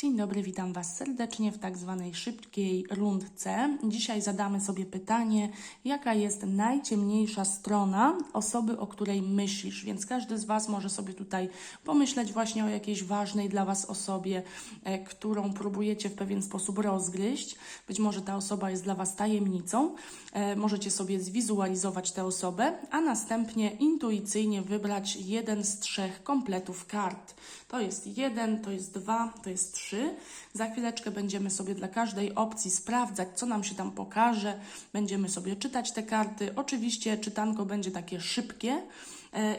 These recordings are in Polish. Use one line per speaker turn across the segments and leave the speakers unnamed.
Dzień dobry, witam Was serdecznie w tak zwanej szybkiej rundce. Dzisiaj zadamy sobie pytanie, jaka jest najciemniejsza strona osoby, o której myślisz. Więc każdy z Was może sobie tutaj pomyśleć właśnie o jakiejś ważnej dla Was osobie, e, którą próbujecie w pewien sposób rozgryźć. Być może ta osoba jest dla Was tajemnicą. E, Możecie sobie zwizualizować tę osobę, a następnie intuicyjnie wybrać jeden z trzech kompletów kart. To jest jeden, to jest dwa, to jest trzy. Za chwileczkę będziemy sobie dla każdej opcji sprawdzać, co nam się tam pokaże. Będziemy sobie czytać te karty. Oczywiście czytanko będzie takie szybkie,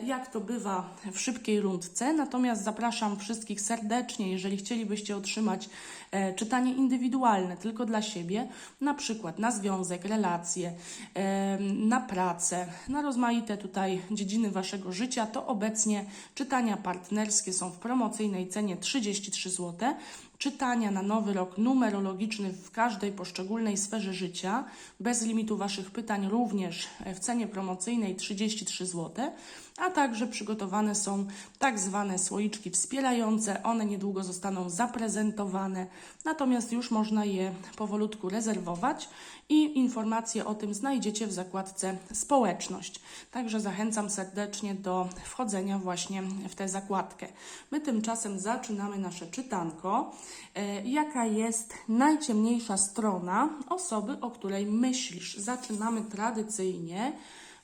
jak to bywa w szybkiej rundce. Natomiast zapraszam wszystkich serdecznie, jeżeli chcielibyście otrzymać e, czytanie indywidualne tylko dla siebie, na przykład na związek, relacje, e, na pracę, na rozmaite tutaj dziedziny waszego życia, to obecnie czytania partnerskie są w promocyjnej cenie 33 zł. Czytania na nowy rok numerologiczny w każdej poszczególnej sferze życia, bez limitu Waszych pytań, również w cenie promocyjnej 33 zł, a także przygotowane są tak zwane słoiczki wspierające. One niedługo zostaną zaprezentowane, natomiast już można je powolutku rezerwować i informacje o tym znajdziecie w zakładce społeczność. Także zachęcam serdecznie do wchodzenia właśnie w tę zakładkę. My tymczasem zaczynamy nasze czytanko. E, Jaka jest najciemniejsza strona osoby, o której myślisz? Zaczynamy tradycyjnie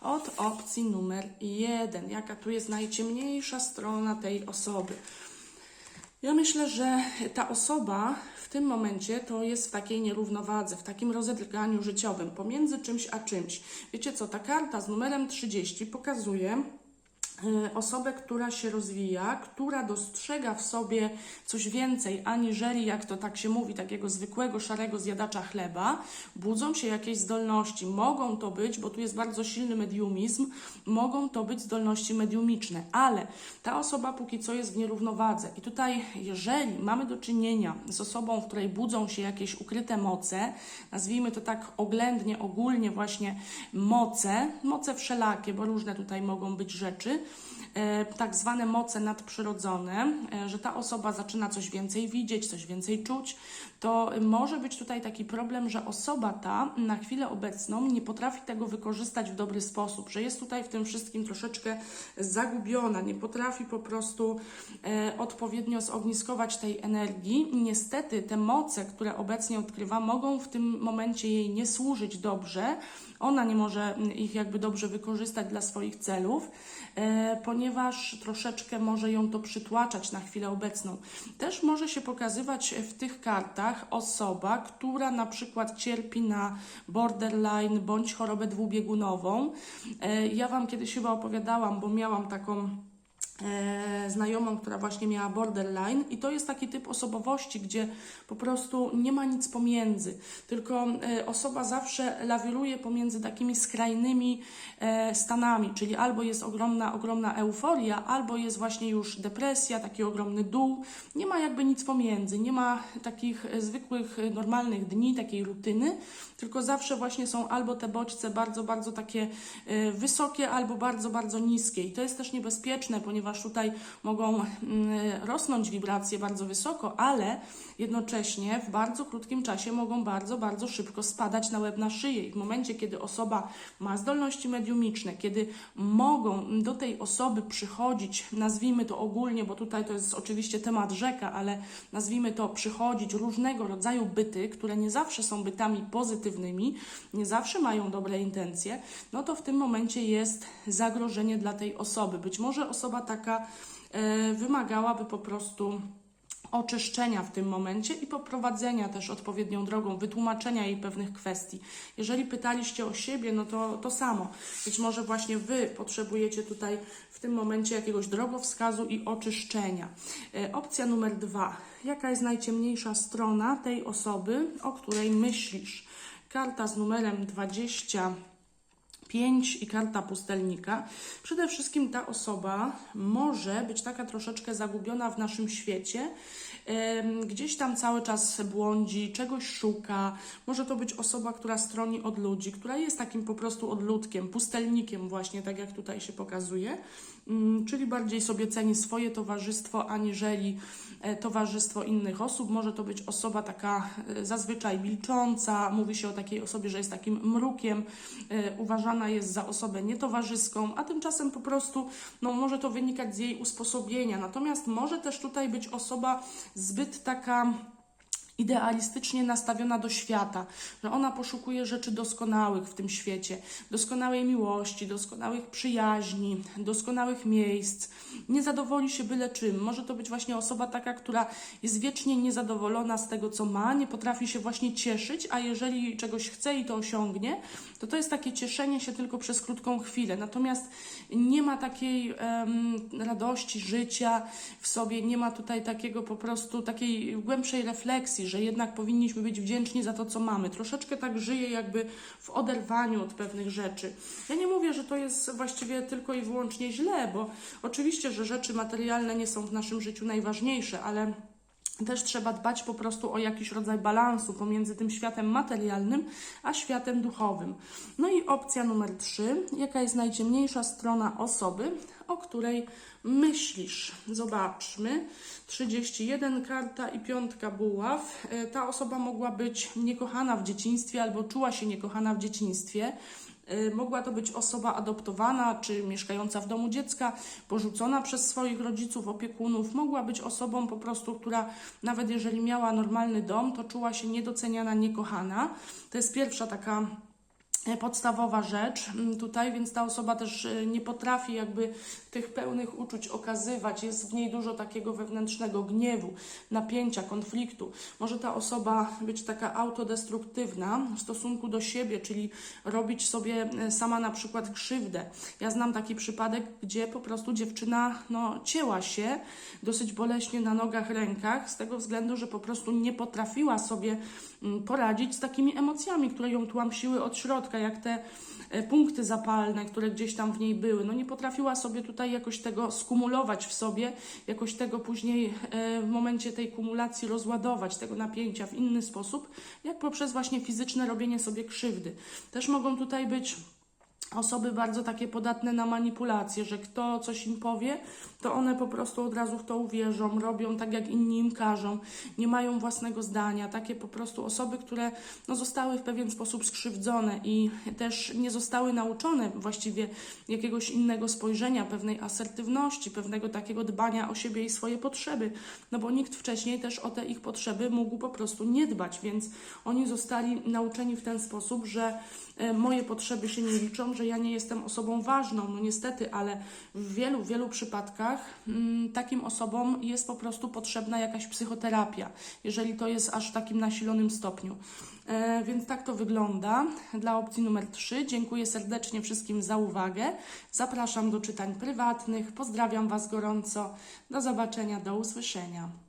od opcji numer jeden. Jaka tu jest najciemniejsza strona tej osoby? Ja myślę, że ta osoba w tym momencie to jest w takiej nierównowadze, w takim rozedrganiu życiowym pomiędzy czymś a czymś. Wiecie co, ta karta z numerem 30 pokazuje osobę, która się rozwija, która dostrzega w sobie coś więcej, aniżeli, jak to tak się mówi, takiego zwykłego, szarego zjadacza chleba. Budzą się jakieś zdolności. Mogą to być, bo tu jest bardzo silny mediumizm, mogą to być zdolności mediumiczne, ale ta osoba póki co jest w nierównowadze. I tutaj, jeżeli mamy do czynienia z osobą, w której budzą się jakieś ukryte moce, nazwijmy to tak oględnie, ogólnie właśnie moce, moce wszelakie, bo różne tutaj mogą być rzeczy, tak zwane moce nadprzyrodzone, e, że ta osoba zaczyna coś więcej widzieć, coś więcej czuć, to może być tutaj taki problem, że osoba ta na chwilę obecną nie potrafi tego wykorzystać w dobry sposób, że jest tutaj w tym wszystkim troszeczkę zagubiona, nie potrafi po prostu e, odpowiednio zogniskować tej energii. Niestety te moce, które obecnie odkrywa, mogą w tym momencie jej nie służyć dobrze. Ona nie może ich jakby dobrze wykorzystać dla swoich celów, e, ponieważ troszeczkę może ją to przytłaczać na chwilę obecną. Też może się pokazywać w tych kartach osoba, która na przykład cierpi na borderline bądź chorobę dwubiegunową. E, Ja Wam kiedyś chyba opowiadałam, bo miałam taką znajomą, która właśnie miała borderline i to jest taki typ osobowości, gdzie po prostu nie ma nic pomiędzy, tylko e, osoba zawsze lawiruje pomiędzy takimi skrajnymi e, stanami, czyli albo jest ogromna, ogromna euforia, albo jest właśnie już depresja, taki ogromny dół, nie ma jakby nic pomiędzy, nie ma takich e, zwykłych, e, normalnych dni, takiej rutyny, tylko zawsze właśnie są albo te bodźce bardzo, bardzo takie e, wysokie, albo bardzo, bardzo niskie. I to jest też niebezpieczne, ponieważ tutaj mogą mm, rosnąć wibracje bardzo wysoko, ale jednocześnie w bardzo krótkim czasie mogą bardzo, bardzo szybko spadać na łeb na szyję. I w momencie, kiedy osoba ma zdolności mediumiczne, kiedy mogą do tej osoby przychodzić, nazwijmy to ogólnie, bo tutaj to jest oczywiście temat rzeka, ale nazwijmy to przychodzić różnego rodzaju byty, które nie zawsze są bytami pozytywnymi, nie zawsze mają dobre intencje, no to w tym momencie jest zagrożenie dla tej osoby. Być może osoba taka e, wymagałaby po prostu oczyszczenia w tym momencie i poprowadzenia też odpowiednią drogą, wytłumaczenia jej pewnych kwestii. Jeżeli pytaliście o siebie, no to to samo. Być może właśnie Wy potrzebujecie tutaj w tym momencie jakiegoś drogowskazu i oczyszczenia. E, opcja numer dwa. Jaka jest najciemniejsza strona tej osoby, o której myślisz? Karta z numerem 20. 5 i karta pustelnika. Przede wszystkim ta osoba może być taka troszeczkę zagubiona w naszym świecie. Gdzieś tam cały czas błądzi, czegoś szuka. Może to być osoba, która stroni od ludzi, która jest takim po prostu odludkiem, pustelnikiem, właśnie tak jak tutaj się pokazuje. mm, czyli bardziej sobie ceni swoje towarzystwo aniżeli e, towarzystwo innych osób. Może to być osoba taka e, zazwyczaj milcząca, mówi się o takiej osobie, że jest takim mrukiem, e, uważana jest za osobę nietowarzyską, a tymczasem po prostu no, może to wynikać z jej usposobienia. Natomiast może też tutaj być osoba zbyt taka idealistycznie nastawiona do świata, że ona poszukuje rzeczy doskonałych w tym świecie, doskonałej miłości, doskonałych przyjaźni, doskonałych miejsc. Nie zadowoli się byle czym. Może to być właśnie osoba taka, która jest wiecznie niezadowolona z tego, co ma, nie potrafi się właśnie cieszyć, a jeżeli czegoś chce i to osiągnie, to to jest takie cieszenie się tylko przez krótką chwilę. Natomiast nie ma takiej em, radości życia w sobie, nie ma tutaj takiego po prostu takiej głębszej refleksji, że jednak powinniśmy być wdzięczni za to, co mamy. Troszeczkę tak żyje jakby w oderwaniu od pewnych rzeczy. Ja nie mówię, że to jest właściwie tylko i wyłącznie źle, bo oczywiście, że rzeczy materialne nie są w naszym życiu najważniejsze, ale też trzeba dbać po prostu o jakiś rodzaj balansu pomiędzy tym światem materialnym a światem duchowym. No i opcja numer trzy, jaka jest najciemniejsza strona osoby, o której myślisz. Zobaczmy. 31 karta i piątka buław. E, Ta osoba mogła być niekochana w dzieciństwie albo czuła się niekochana w dzieciństwie. Y, Mogła to być osoba adoptowana czy mieszkająca w domu dziecka, porzucona przez swoich rodziców, opiekunów. Mogła być osobą po prostu, która nawet jeżeli miała normalny dom, to czuła się niedoceniana, niekochana. To jest pierwsza taka podstawowa rzecz mm, tutaj, więc ta osoba też e, nie potrafi jakby tych pełnych uczuć okazywać. Jest w niej dużo takiego wewnętrznego gniewu, napięcia, konfliktu. Może ta osoba być taka autodestruktywna w stosunku do siebie, czyli robić sobie e, sama na przykład krzywdę. Ja znam taki przypadek, gdzie po prostu dziewczyna no, cięła się dosyć boleśnie na nogach, rękach, z tego względu, że po prostu nie potrafiła sobie mm, poradzić z takimi emocjami, które ją tłamsiły od środka, jak te e, punkty zapalne, które gdzieś tam w niej były. No nie potrafiła sobie tutaj jakoś tego skumulować w sobie, jakoś tego później e, w momencie tej kumulacji rozładować, tego napięcia w inny sposób, jak poprzez właśnie fizyczne robienie sobie krzywdy. Też mogą tutaj być osoby bardzo takie podatne na manipulacje, że kto coś im powie, to one po prostu od razu w to uwierzą, robią tak, jak inni im każą, nie mają własnego zdania. Takie po prostu osoby, które no, zostały w pewien sposób skrzywdzone i też nie zostały nauczone właściwie jakiegoś innego spojrzenia, pewnej asertywności, pewnego takiego dbania o siebie i swoje potrzeby, no bo nikt wcześniej też o te ich potrzeby mógł po prostu nie dbać, więc oni zostali nauczeni w ten sposób, że e, moje potrzeby się nie liczą, że ja nie jestem osobą ważną. No niestety, ale w wielu, wielu przypadkach mm, takim osobom jest po prostu potrzebna jakaś psychoterapia, jeżeli to jest aż w takim nasilonym stopniu. E, więc tak to wygląda dla opcji numer 3. Dziękuję serdecznie wszystkim za uwagę. Zapraszam do czytań prywatnych. Pozdrawiam Was gorąco. Do zobaczenia, do usłyszenia.